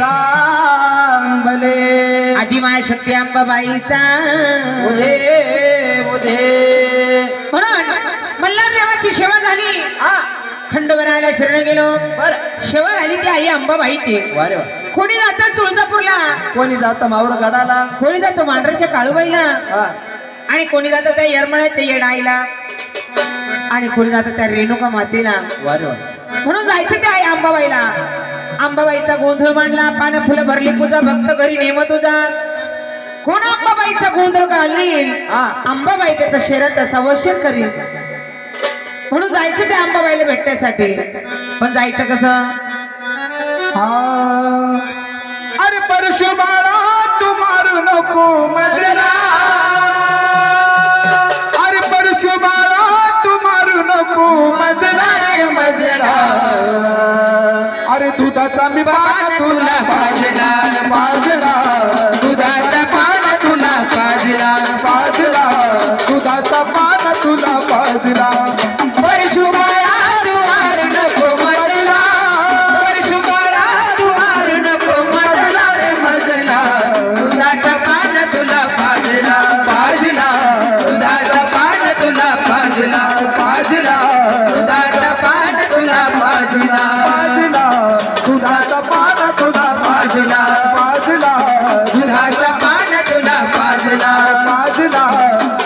जांभले आदिमाय शक्ती अंबाबाईचा मुझे मुझे म्हणून मल्हार देवाची सेवा झाली. खंडोबराला शरण गेलो. बर. सेवा झाली ती आई अंबाबाईची वारे वा. कोणी जातं तुळजापूरला? कोणी जात मावळ गडाला? कोणी जातं मांढरच्या काळूबाईला? आणि कोणी जातं त्या येरमळ्याच्या येडाईला? आणि कोणी जातं त्या रेणुका मातेला? वारे वा. म्हणून जायचं त्या आई अंबाबाईला अंबाबाईचा गोंधळ मांडला. पानं फुलं भरली. पूजा भक्त घरी नेम तुझा. कोण अंबाबाईचा गोंधळ घालील आंबाबाई अंबाबाई त्याचा शेराचा सवशीर करील म्हणून जायचं त्या अंबाबाईला भेटण्यासाठी. पण जायचं कसं? हा. अरे परशु बाळा तू मारू नको मजला अरे परशु बाळा तू मारू नको दुधाचा मी पान तुला पाजला पाजला. दुधाचा पान तुला पाजला पाजला. दुधाचा पान तुला पाजला.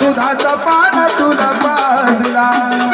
दुधाचा पान तुला पाजला.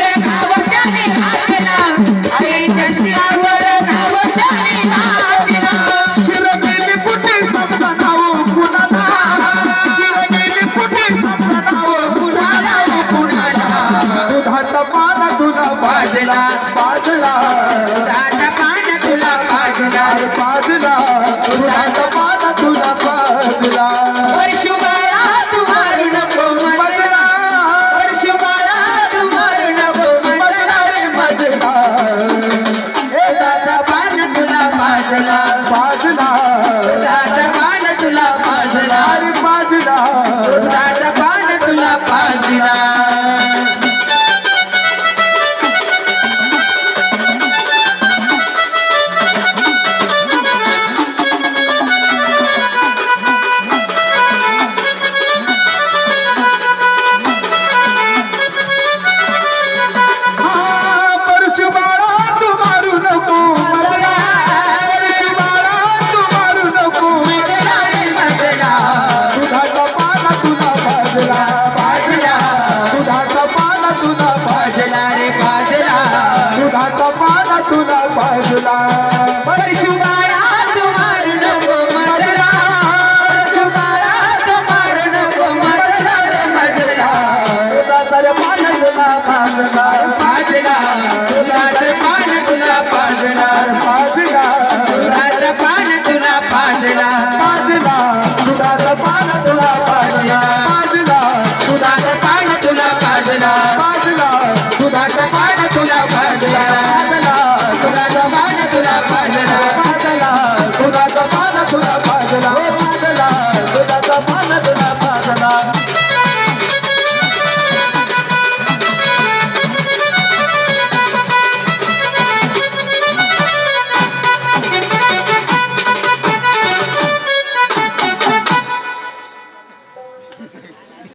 tu na